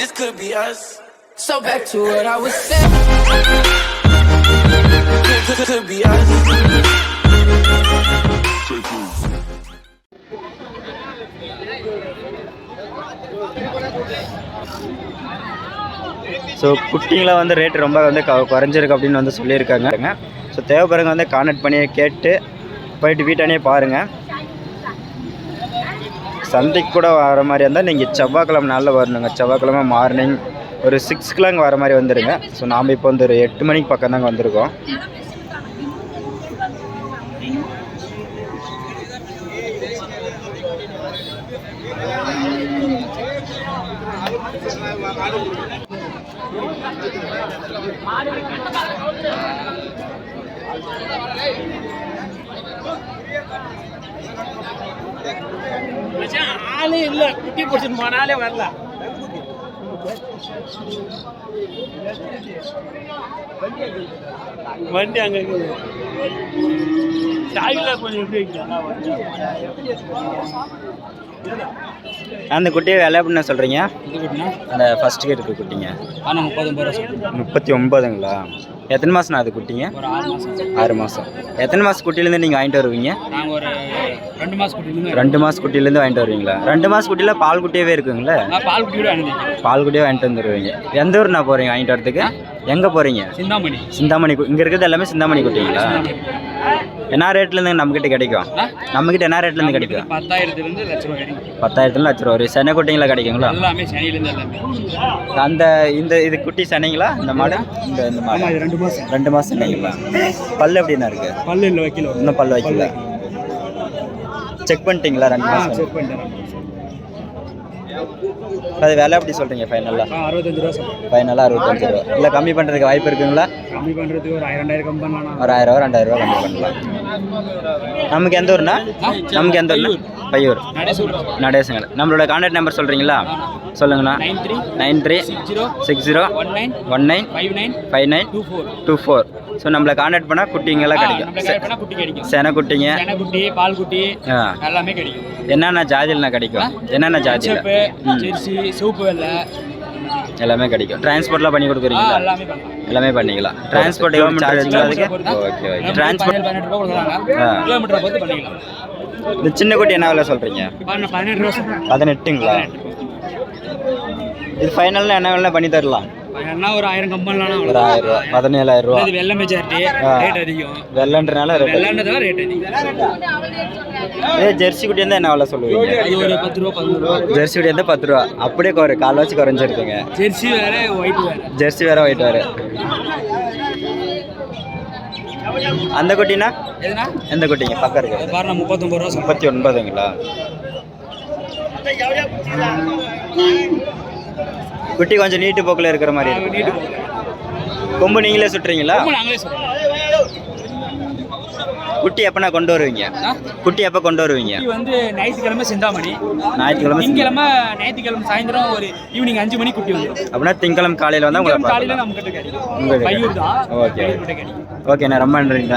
this could be us. So back to what I was saying. Could, could, be us. So குட்டிங்களை வந்து rate ரொம்ப வந்து க குறைஞ்சிருக்கு அப்படின்னு வந்து சொல்லியிருக்காங்க ஸோ தேவைப்படுறவங்க வந்து கான்டாக்ட் பண்ணி கேட்டு போயிட்டு வீட்டானே பாருங்கள் சந்தைக்கு கூட வர மாதிரி இருந்தால் நீங்கள் செவ்வாய்க்கிழமை நாளில் வரணுங்க. செவ்வாய்க்கிழமை மார்னிங் ஒரு சிக்ஸ்க்குலாம் அங்கே வர மாதிரி வந்துடுங்க ஸோ நாம் இப்போ வந்து ஒரு எட்டு மணிக்கு பக்கம் தாங்க வந்திருக்கோம். ஆளே இல்ல. குட்டி பிடிச்சிட்டு போனாலே வரல. வண்டி அங்க இருக்குது அந்த குட்டியை விலை எப்படின்னு சொல்கிறீங்க அந்த ஃபஸ்ட்டு இருக்க குட்டிங்க. முப்பது முப்பத்தி ஒம்பதுங்களா எத்தனை மாதம் அது குட்டிங்க? ஆறு மாதம் ஆறு மாதம் எத்தனை மாதம் குட்டிலேருந்து நீங்கள் வாங்கிட்டு வருவீங்க? ரெண்டு மாதம் குட்டிலேருந்து ரெண்டு மாதம் குட்டிலேருந்து வாங்கிட்டு வருவீங்களா? ரெண்டு மாதம் குட்டியில் பால் குட்டியாவே இருக்குங்களே? பால் குட்டி கூட அனுப்பிக்கிறேன் பால் குட்டியே வாங்கிட்டு வந்துடுவீங்க எந்த ஊர் நான் போகிறீங்க வாங்கிட்டு வரதுக்கு? எங்கே போகிறீங்க சிந்தாமணி. சிந்தாமணி இங்கே இருக்கிறது எல்லாமே சிந்தாமணி குட்டிங்களா? என்ன ரேட்லேருந்து நம்மக்கிட்ட கிடைக்கும்? நம்மக்கிட்ட என்ன ரேட்லேருந்து கிடைக்கும்? பத்தாயிரத்துலேருந்து லட்ச ரூபா கிடைக்கும். பத்தாயிரத்துல லட்ச ரூபா. வரும் சென்னை குட்டிங்களா கிடைக்குங்களா? எல்லாமே எல்லாமே. அந்த இந்த இது குட்டி சென்னைங்களா இந்த மாடு? இந்த இந்த மாடு. ரெண்டு மாதம் ரெண்டு மாதம் சென்னைங்களா? பல் எப்படிண்ணா இருக்கு? பல்லு இல்லை வைக்கல இன்னும் பல் வைக்கல. செக் பண்ணிட்டீங்களா ரெண்டு மாதம் செக் பண்ணிட்டேன் அது விலை எப்படி சொல்கிறீங்க ஃபைனலாக அறுபத்தஞ்சு ரூபா ஃபைனலாக அறுபத்தஞ்சு ரூபா. இல்லை கம்மி பண்ணுறதுக்கு வாய்ப்பு இருக்குங்களா? கம்மி பண்ணுறதுக்கு ஒரு ரெண்டாயிரம் கம்மி பண்ணலாம். ஒரு ஆயிரம் ரூபா ரெண்டாயிரம் ரூபா கம்மி பண்ணலாம். நமக்கு எந்த ஊர்னா? நமக்கு எந்த ஊர்னா? பையூர். நடேசூர் நடேசங்க நம்மளோட கான்டாக்ட் நம்பர் சொல்கிறீங்களா சொல்லுங்கண்ணா. Nine three nine three zero six zero one nine one nine five nine five nine two four. Two four. So நம்மளை கான்டாக்ட் பண்ணால் குட்டிங்கெல்லாம் கிடைக்கும். சென குட்டிங்க குட்டி பால் குட்டி எல்லாமே கிடைக்கும். என்னென்ன ஜாதியில்னா கிடைக்கும்? என்னென்ன ஜாதியில்? செப்பு வெள்ளை. எல்லாமே கிடைக்கும். டிரான்ஸ்போர்ட்லாம் பண்ணி கொடுக்குறீங்களா? எல்லாமே பண்ணிக்கலாம் டிரான்ஸ்போர்ட் எவ்வளோ அதுக்கு? Okay okay. டிரான்ஸ்போர்ட் இந்த சின்ன குட்டி என்ன விலை சொல்கிறீங்க பதினெட்டுங்களா? இது ஃபைனலில் என்ன வேணா பண்ணி தரலாம். என்ன ஒரு ஆயிரம் கம்பெனிலாம் ஒரு ஆயிரம் ரூபா பதினேழாயிரம் ரூபா. இது வெள்ளை மெஜாரிட்டி ஆ. ரேட் அதிகம். வெள்ளன்றனால ரேட் வெள்ளைன்றதால ரேட் அதிகம். ஏ ஜெர்சி குட்டி இருந்தால் என்ன விலை சொல்லுவீங்க? அது ஒரு பத்து ரூபா பதினோரு ரூபா. ஜெர்சி குட்டி பத்து ரூபா. அப்படியே குறை கால் வச்சு குறைஞ்சிருக்குங்க ஜெர்சி வேற ஒயிட் வேற. ஜெர்சி வேற ஒயிட் வேறு. அந்த குட்டினா? எந்த குட்டிங்க? பக்கம் இருக்கு. பாருங்க முப்பத்தொம்பது ரூபா முப்பத்தி ஒன்பதுங்களா? குட்டி கொஞ்சம் நீட்டு போக்கில் இருக்கிற மாதிரி இருக்கு. நீட்டு கொம்பு நீங்களே சுட்டுறீங்களா? நாங்களே குட்டி எப்போ நான் கொண்டு வருவீங்க? குட்டி எப்போ கொண்டு வருவீங்க? வந்து ஞாயிற்றுக்கிழமை சிந்தாமணி. ஞாயிற்றுக்கிழமை திங்கக்கிழமை ஞாயிற்றுக்கிழமை சாயந்தரம் ஒரு ஈவினிங் அஞ்சு மணிக்கு குட்டி வந்துடும் அப்படின்னா திங்கக்கிழமை காலையில் வந்தால் உங்களை காலையில் நம்ம கிட்ட கிடைக்கும். ஓகே பையூர் கிட்ட கிடைக்கும். ஓகே நான் ரொம்ப நன்றிங்க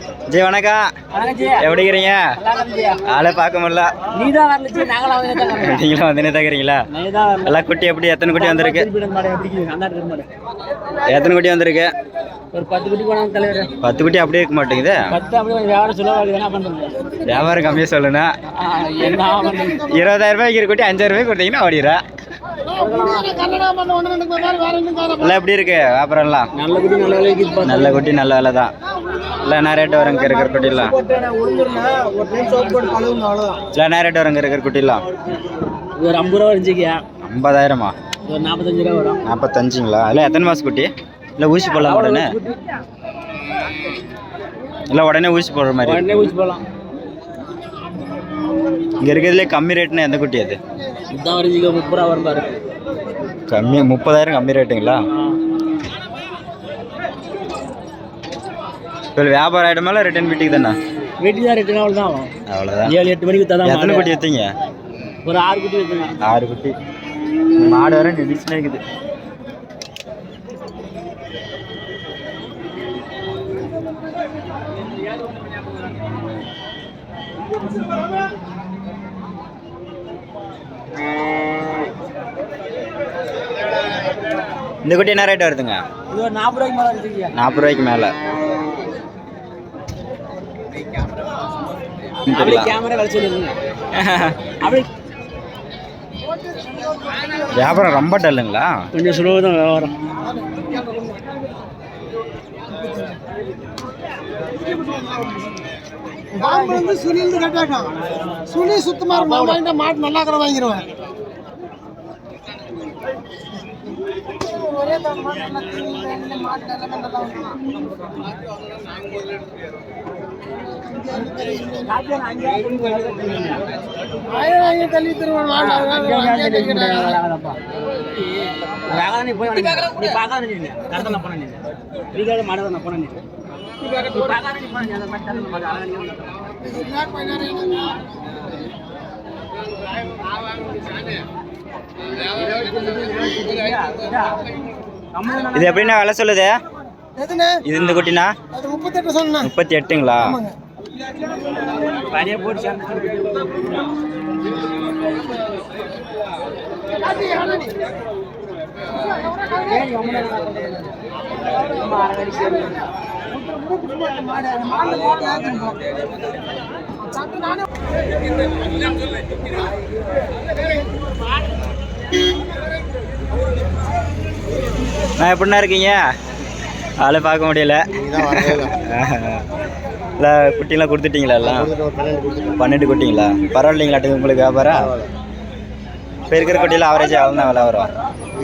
ஜி வணக்கம் எப்படி இருக்கிறீங்க ஆளை பார்க்க முடியல. நாங்களும் அவங்க நீங்களும் வந்து தகுறீங்களா நீ தான் வரல. எல்லாம் குட்டி எப்படி? எத்தனை குட்டி வந்திருக்கு? எத்தனை குட்டி வந்திருக்கு? ஒரு பத்து குட்டி போனாங்க தலைவர். பத்து குட்டி அப்படியே இருக்க மாட்டேங்குது. வியாபாரம் சொல்ல என்ன சொல்லுண்ணா இருபதாயிரம் ரூபாய்க்கு இருக்கிற குட்டி அஞ்சாயிரம் ரூபாய்க்கு கொடுத்தீங்கன்னா ஓடிடுறா. எல்லாம் எப்படி இருக்கு? வியாபாரம்லாம்? நல்ல நல்ல நல்ல குட்டி நல்ல விலை தான் இல்லை என்ன ரேட் வருங்க இருக்கிற குட்டிலாம். இல்லை என்ன ரேட் இருக்கிற குட்டிலாம். ஒரு ஐம்பது ரூபா இருந்துச்சிக்கியா ஐம்பதாயிரமா? ஒரு நாற்பத்தஞ்சு ரூபா வரும். நாற்பத்தஞ்சுங்களா? இல்லை எத்தனை மாதம் குட்டி? இல்லை ஊசி போடலாம் உடனே? இல்லை உடனே ஊசி போடுற மாதிரி உடனே ஊசி போடலாம். இங்கே இருக்கிறதுலே கம்மி ரேட்னா எந்த குட்டி அது? இதுதான் வரைஞ்சிக்க முப்பது ரூபா வரும் பாரு. கம்மி முப்பதாயிரம் கம்மி ரேட்டுங்களா? இப்போ வியாபாரம் ஆகிடுமால ரிட்டர்ன் வீட்டுக்கு தானே? வீட்டுக்கு தான் ரெண்டு நாள் தான் அவ்வளோதான் ஏழு எட்டு மணிக்கு தான் எத்தனை குட்டி விற்றீங்க ஒரு ஆறு குட்டி வச்சுங்க ஆறு குட்டி. மாடு வர நிதிச்சுனே இருக்குது. இந்த குட்டி என்ன ரேட் வருதுங்க? இது ஒரு நாற்பது ரூபாய்க்கு மேலே நாற்பது ரூபாய்க்கு மேலே அப்படியே கேமரா வேலை சொல்லிருங்க அப்படியே வியாபாரம் ரொம்ப டல்லுங்களா? கொஞ்சம் சுலபம் தான் வியாபாரம். பாம்பு வந்து சுனில் கட்டாட்டம் சுனி சுத்தமா இருக்கும் வாங்கிட்ட மாட்டு நல்லா இருக்கிற வாங்கிடுவேன் ஒரே நல்லா மாட்டு நல்லா. ஆயிரம் தள்ளி போய் நீ பார்க்காத நீ கரெக்டாக நான் நீ நான் நீ இது எப்படின்னா விலை சொல்லுது? இது இந்த குட்டினா முப்பத்தி எட்டுங்களா ஆமாங்க பனியை போட்டு நான் எப்படிண்ணா இருக்கீங்க? ஆளை பார்க்க முடியல. இல்லை குட்டிலாம் கொடுத்துட்டீங்களா எல்லாம்? பன்னெண்டு குட்டிங்களா? பரவாயில்லைங்களாட்டுக்கு உங்களுக்கு வியாபாரம்? இப்போ இருக்கிற குட்டியில் ஆவரேஜ் அவ்வளோ தான் விலை வரும்?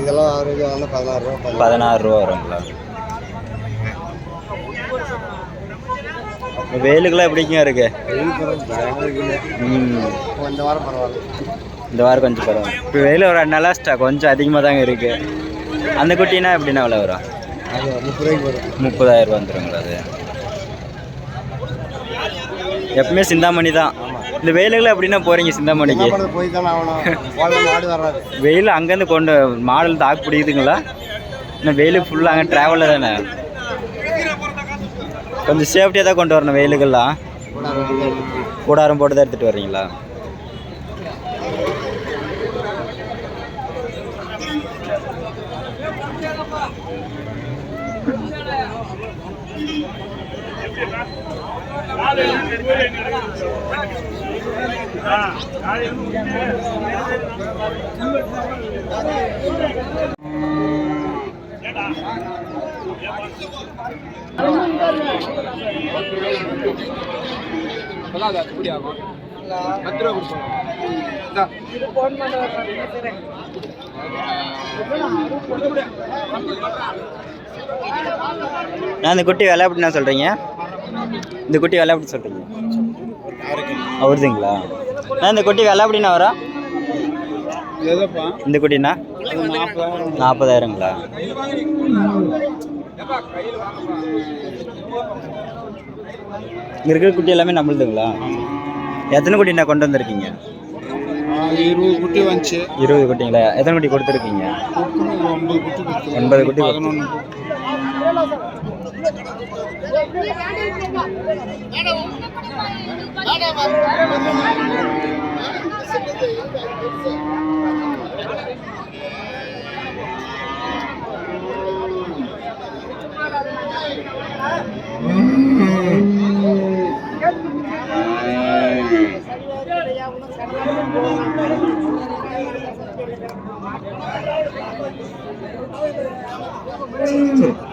இதெல்லாம் ஆவரேஜ் வந்து பதினாறு ரூபா பதினாறு ரூபா வருங்களா? வெயிலுக்குலாம் எப்படிங்க இருக்கு? இந்த வாரம் பரவாயில்ல. இந்த வாரம் கொஞ்சம் பரவாயில்ல. இப்போ வெயில் ஒரு ரெண்டு நாளாக ஸ்டா கொஞ்சம் அதிகமாக தாங்க இருக்கு. அந்த குட்டினா எப்படின்னா விலை வரும்? முப்பதாயிரம் ரூபா வந்துருங்களா அது? எப்பவுமே சிந்தாமணி தான். இந்த வெயிலுக்குலாம் எப்படின்னா போறீங்க சிந்தாமணிக்கு? போய் தானே ஆகணும். வெயில் அங்கேருந்து கொண்டு மாடல் தாக்கு பிடிக்குதுங்களா? இன்னும் வெயில் ஃபுல்லாக அங்கே ட்ராவலில் தானே? கொஞ்சம் சேஃப்டியாக தான் கொண்டு வரணும் வெயிலுக்கெல்லாம். கூடாரம் போட்டு தான் எடுத்துகிட்டு வர்றீங்களா? நான் அந்த குட்டி விலை எப்படிண்ணா சொல்கிறீங்க இந்த குட்டி விலை எப்படி சொல்கிறீங்க அவருதுங்களா? நான் இந்த குட்டி விலை எப்படிண்ணா வரும்? இந்த குட்டிண்ணா நாற்பதாயிரங்களா? இங்கே இருக்கிற குட்டி எல்லாமே நம்மளுதுங்களா? எத்தனை குட்டிண்ணா கொண்டு வந்திருக்கீங்க? இருபது குட்டி வந்துச்சு. இருபது குட்டிங்களா? எத்தனை குட்டி கொடுத்துருக்கீங்க? ஒன்பது குட்டி எண்பது குட்டி. சரி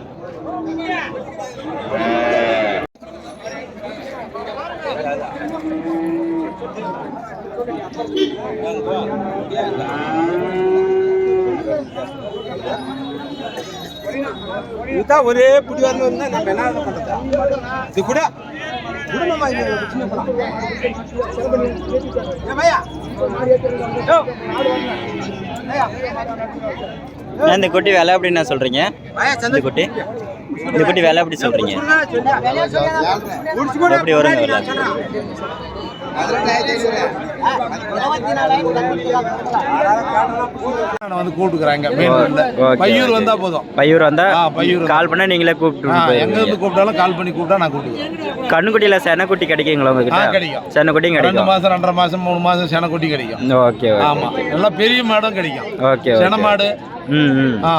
இதுதான் ஒரே பிடி வந்து நம்ம என்ன பண்ணுறதா இது கூட. குடும்பமா இந்த குட்டி விலை அப்படின்னு சொல்றீங்க? குட்டி. குட்டி விலை எப்படி சொல்கிறீங்க எப்படி வருங்க விலை? வந்து கூப்பிட்டுக்கிறாங்க? பையூர். வந்தா போதும். பையூர் வந்தா கால் பண்ணா நீங்களே கூப்பிட்டு எங்க இருந்து கூப்பிட்டாலும் கால் பண்ணி கூப்பிட்டா நான் கூப்பிட்டுக்கிறேன். கண்ணுக்குட்டியில செனக்குட்டி கிடைக்குங்களா உங்ககிட்ட? கிடைக்கும். செனக்குட்டியும் ரெண்டு கிடைக்கும். மாசம் ரெண்டரை மாசம் மூணு மாசம் செனக்குட்டி கிடைக்கும். ஓகே ஆமா. எல்லாம் பெரிய மாடும் கிடைக்கும். ஓகே சென மாடு ம். ஆ.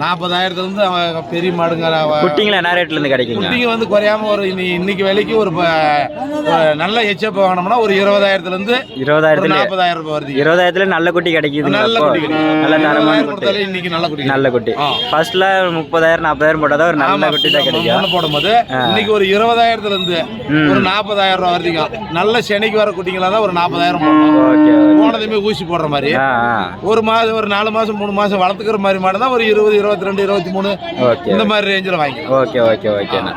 நாற்பதாயிரத்துல இருந்து அவன் பெரிய மாடுங்க அவ- குட்டிங்களா என்ன ரேட்ல இருந்து கிடைக்குங்க? குட்டிங்க வந்து குறையாம ஒரு இன்னி- இன்னைக்கு விலைக்கு ஒரு நல்ல ஹெச்எப் வாங்கினோம்னா ஒரு இருபதாயிரத்துல இருந்து இருபதாயிரத்துல நாற்பதாயிரம் ரூபாய் வருது. இருபதாயிரத்துல நல்ல குட்டி கிடைக்குதுங்க நல்ல? குட்டி கிடைக்கும். நல்ல தரமான குட்டி. இன்னைக்கு நல்ல குட்டி நல்ல குட்டி. ஃபர்ஸ்ட்ல முப்பதாயிரம் நாற்பதாயிரம் போட்டாதான் ஒரு நல்ல குட்டி தான் கிடைக்கும். போடும்போது. இன்னைக்கு ஒரு இருபதாயிரத்துல இருந்து. ஒரு நாற்பதாயிரம் ரூபாய் வரைக்கும். நல்ல சென்னைக்கு வர குட்டிங்களா தான் ஒரு நாற்பதாயிரம் போடணும். போனதுமே ஊசி போடுற மாதிரி. ஒரு மாதம் ஒரு நாலு மாசம் மூணு மாசம் வளர்த்துக்கிற மாதிரி மாடு தான் ஒரு இருபது இருபத்தி ரெண்டு இருபத்தி மூணு இந்த மாதிரி ரேஞ்சில் வாங்கி ஓகே ஓகே ஓகேண்ணா